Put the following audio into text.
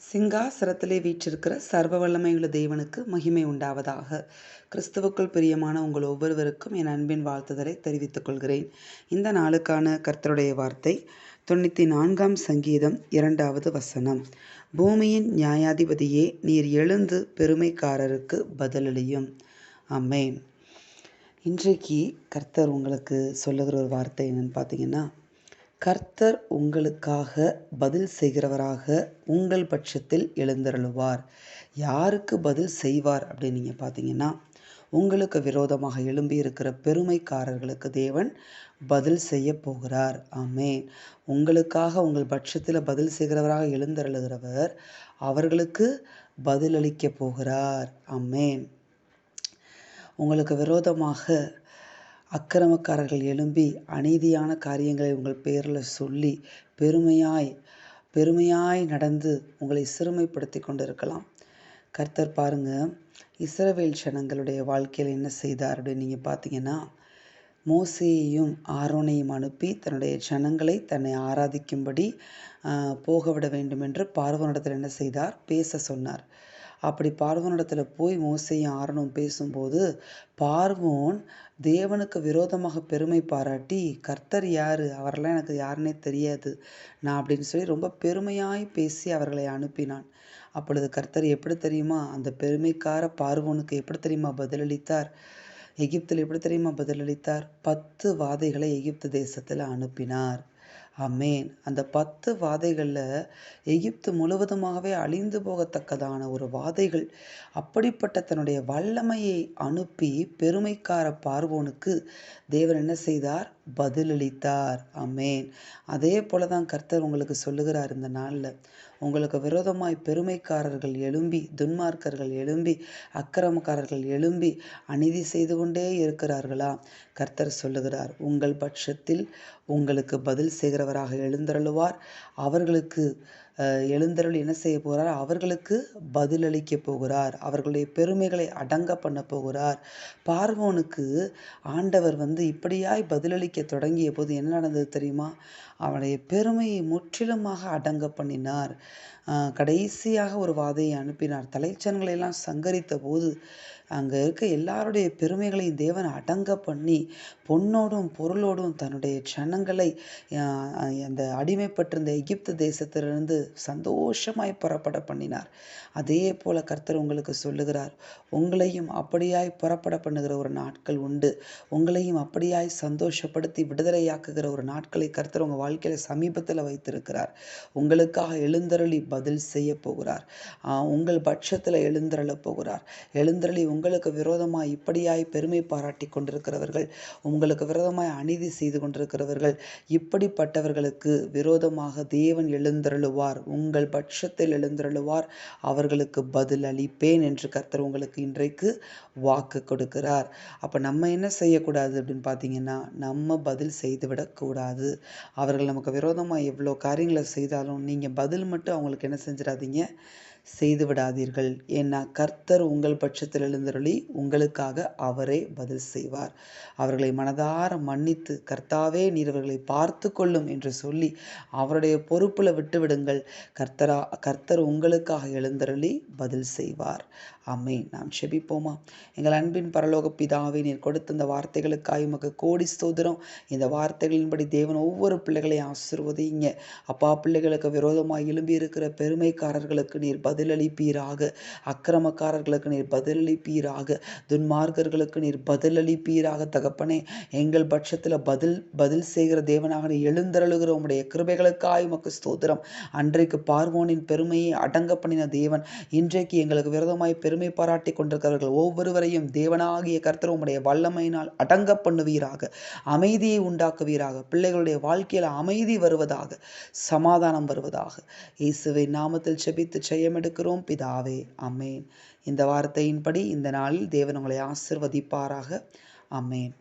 சிங்காசனத்திலே வீற்றிருக்கிற சர்வ வல்லமையுள்ள தேவனுக்கு மகிமை உண்டாவதாக. கிறிஸ்துவுக்குள் பிரியமான உங்கள் ஒவ்வொருவருக்கும் என் அன்பின் வாழ்த்துதலை தெரிவித்துக் கொள்கிறேன். இந்த நாளுக்கான கர்த்தருடைய வார்த்தை தொண்ணூற்றி நான்காம் சங்கீதம் இரண்டாவது வசனம். பூமியின் நியாயாதிபதியே நீர் எழுந்து பெருமைக்காரருக்கு பதிலளியும். அம்மேன் இன்றைக்கு கர்த்தர் உங்களுக்கு சொல்லுகிற ஒரு வார்த்தை என்னன்னு பார்த்தீங்கன்னா கர்த்தர் உங்களுக்காக பதில் செய்கிறவராக உங்கள் பட்சத்தில் எழுந்தருளுவார். யாருக்கு பதில் செய்வார் அப்படின்னு நீங்கள் பார்த்தீங்கன்னா உங்களுக்கு விரோதமாக எழும்பி இருக்கிற பெருமைக்காரர்களுக்கு தேவன் பதில் செய்ய போகிறார். ஆமே உங்களுக்காக உங்கள் பட்சத்தில் பதில் செய்கிறவராக எழுந்தருளுகிறவர் அவர்களுக்கு பதிலளிக்க போகிறார். ஆமேன். உங்களுக்கு விரோதமாக அக்கிரமக்காரர்கள் எழும்பி அநீதியான காரியங்களை உங்கள் பேரில் சொல்லி பெருமையாய் பெருமையாய் நடந்து உங்களை சிறுமைப்படுத்தி கொண்டு இருக்கலாம் கர்த்தர் பாருங்க இஸ்ரவேல் சனங்களுடைய வாழ்க்கையில் என்ன செய்தார் அப்படின்னு நீங்கள் பார்த்தீங்கன்னா மோசையையும் ஆரோனையும் அனுப்பி தன்னுடைய ஜனங்களை தன்னை ஆராதிக்கும்படி போகவிட வேண்டும் என்று பார்வனிடத்தில் என்ன செய்தார்? பேச சொன்னார். அப்படி பார்வோனிடத்தில் போய் மோசையும் ஆரணும் பேசும்போது பார்வோன் தேவனுக்கு விரோதமாக பெருமை பாராட்டி கர்த்தர் யார்? அவரெல்லாம் எனக்கு யாருன்னே தெரியாது. நான் அப்படின்னு சொல்லி ரொம்ப பெருமையாய் பேசி அவர்களை அனுப்பினான். அப்பொழுது கர்த்தர் எப்படி தெரியுமா? அந்த பெருமைக்கார பார்வோனுக்கு எப்படி தெரியுமா பதிலளித்தார்? எகிப்தில் எப்படி தெரியுமா பதிலளித்தார்? பத்து வாதைகளை எகிப்து தேசத்தில் அனுப்பினார். அமேன் அந்த பத்து வாதைகளில் எகிப்து முழுவதுமாகவே அழிந்து போகத்தக்கதான ஒரு வாதைகள். அப்படிப்பட்ட தன்னுடைய வல்லமையை அனுப்பி பெருமைக்கார பார்வோனுக்கு தேவன் என்ன செய்தார்? பதிலளித்தார். அமேன் அதே போல தான் கர்த்தர் உங்களுக்கு சொல்லுகிறார் இந்த நாளில். உங்களுக்கு விரோதமாய் பெருமைக்காரர்கள் எழும்பி துன்மார்க்கர்கள் எழும்பி அக்கிரமக்காரர்கள் எழும்பி அநீதி செய்து கொண்டே இருக்கிறார்களா? கர்த்தர் சொல்லுகிறார் உங்கள் பட்சத்தில் உங்களுக்கு பதில் செய்கிறவராக எழுந்தருளுவார். அவர்களுக்கு எழுந்தருள் என்ன செய்ய போகிறார்? அவர்களுக்கு பதிலளிக்க போகிறார். அவர்களுடைய பெருமைகளை அடங்க பண்ண போகிறார். பார்வோனுக்கு ஆண்டவர் வந்து இப்படியாய் பதிலளிக்க தொடங்கிய போது என்ன நடந்தது தெரியுமா? அவனுடைய பெருமையை முற்றிலுமாக அடங்க பண்ணினார். கடைசியாக ஒரு வாதையை அனுப்பினார். தலைச்சன்களை எல்லாம் சங்கரித்த போது அங்கே இருக்க எல்லாருடைய பெருமைகளையும் தேவன் அடங்க பண்ணி பொன்னோடும் பொருளோடும் தன்னுடைய க்ஷணங்களை அந்த அடிமைப்பட்டிருந்த எகிப்து தேசத்திலிருந்து சந்தோஷமாய் புறப்பட பண்ணினார். அதே போல கர்த்தர் உங்களுக்கு சொல்லுகிறார் உங்களையும் அப்படியாய் புறப்பட பண்ணுகிற ஒரு நாட்கள் உண்டு. உங்களையும் அப்படியாய் சந்தோஷப்படுத்தி விடுதலையாக்குகிற ஒரு நாட்களை கர்த்தர் உங்கள் வாழ்க்கையில் சமீபத்தில் வைத்திருக்கிறார். உங்களுக்காக எழுந்தருளி பதில் செய்ய போகிறார். உங்கள் பட்சத்தில் எழுந்தருள போகிறார். எழுந்தருளி உங்களுக்கு விரோதமாய் இப்படியாய் பெருமை பாராட்டி கொண்டிருக்கிறவர்கள் உங்களுக்கு விரோதமாய் அநீதி செய்து கொண்டிருக்கிறவர்கள் இப்படிப்பட்டவர்களுக்கு விரோதமாக தேவன் எழுந்தருளுவார். உங்கள் பட்சத்தில் எழுந்தருளுவார். அவர்களுக்கு பதில் அளிப்பேன் என்று கர்த்தர் உங்களுக்கு இன்றைக்கு வாக்கு கொடுக்கிறார். அப்போ நம்ம என்ன செய்யக்கூடாது அப்படின்னு பார்த்தீங்கன்னா நம்ம பதில் செய்துவிடக்கூடாது அவர்கள் நமக்கு விரோதமாக எவ்வளோ காரியங்களை செய்தாலும் நீங்கள் பதில் மட்டும் அவங்களுக்கு என்ன செஞ்சிடாதீங்க. செய்து விடாதீர்கள் ஏன்னா கர்த்தர் உங்கள் பட்சத்தில் எழுந்தருளி உங்களுக்காக அவரே பதில் செய்வார். அவர்களை மனதார மன்னித்து கர்த்தாவே நீர் அவர்களை பார்த்து கொள்ளும் என்று சொல்லி அவருடைய பொறுப்பில் விட்டுவிடுங்கள். கர்த்தரா கர்த்தர் உங்களுக்காக எழுந்தருளி பதில் செய்வார். அம்மே நாம் செபிப்போமா? எங்கள் அன்பின் பரலோக பிதாவை நீர் கொடுத்த இந்த வார்த்தைகளுக்காக உமக்கு கோடி ஸ்தோதிரம் இந்த வார்த்தைகளின்படி தேவன் ஒவ்வொரு பிள்ளைகளையும் ஆசிர்வதிங்க. அப்பா பிள்ளைகளுக்கு விரோதமாக எழும்பி இருக்கிற பெருமைக்காரர்களுக்கு நீர் பதில் பதிலளிப்பீராக. அக்கிரமக்காரர்களுக்கு நீர் பதிலளிப்பீராக. துன்மார்க்கர்களுக்கு நீர் பதிலளிப்பீராக. தகப்பனே எங்கள் பட்சத்தில் பதில் பதில் செய்கிற தேவனாக எழுந்தருளுகிற உங்களுடைய கிருபைகளுக்காய் உமக்கு ஸ்தோத்திரம். அன்றைக்கு பார்வோனின் பெருமையை அடங்க பண்ணின தேவன் இன்றைக்கு எங்களுக்கு விரதமாய் பெருமை பாராட்டி கொண்டிருக்கிறவர்கள் ஒவ்வொருவரையும் தேவனாகிய கர்த்தர் உடைய வல்லமையினால் அடங்க பண்ணுவீராக. அமைதியை உண்டாக்குவீராக. பிள்ளைகளுடைய வாழ்க்கையில் அமைதி வருவதாக சமாதானம் வருவதாக. இயேசுவை நாமத்தில் செபித்து எடுக்கிறோம். பிதாவே அமேன் இந்த வார்த்தையின்படி இந்த நாளில் தேவன் உங்களை ஆசிர்வதிப்பாராக. அமேன்